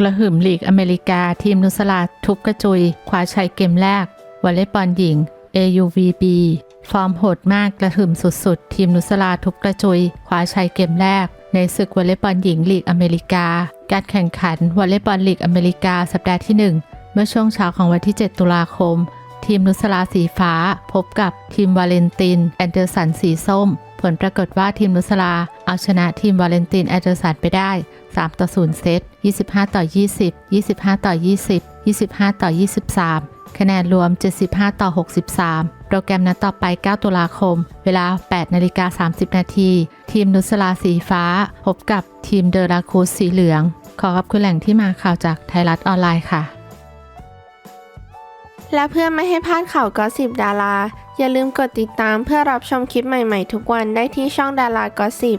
กระหึ่มลีกอเมริกาทีมนุสลาทุบกระจุยคว้าชัยเกมแรกวอลเลย์บอลหญิง AUVB ฟอร์มโหดมากกระหึ่มสุดๆ ทีมนุสลาทุบกระจุยคว้าชัยเกมแรก ในศึกวอลเลย์บอลหญิงลีกอเมริกา การแข่งขันวอลเลย์บอลลีกอเมริกาสัปดาห์ที่ 1 เมื่อช่วงเช้าของวันที่ 7 ตุลาคม ทีมนุสลาสีฟ้า พบกับทีมวาเลนตินแอนเดอร์สันสีส้ม ผลปรากฏว่าทีมนุสลาเอาชนะทีมวาเลนตินแอนเดอร์สันไปได้ 3 ต่อ 0 เซต 25 ต่อ 20 25 ต่อ 20 25 ต่อ 23 คะแนนรวม 75 ต่อ 63 โปรแกรมนัดต่อไป 9 ตุลาคม เวลา 8 นาฬิกา 30 นาที ทีมนุสลาสีฟ้า พบกับทีมเดอราคูสสีเหลือง ขอขอบคุณแหล่งที่มาข่าวจากไทยรัฐออนไลน์ค่ะ และเพื่อไม่ให้พลาดข่าวก็สิบดารา อย่าลืมกดติดตามเพื่อรับชมคลิปใหม่ๆ ทุกวันได้ที่ช่องดารากอสิบ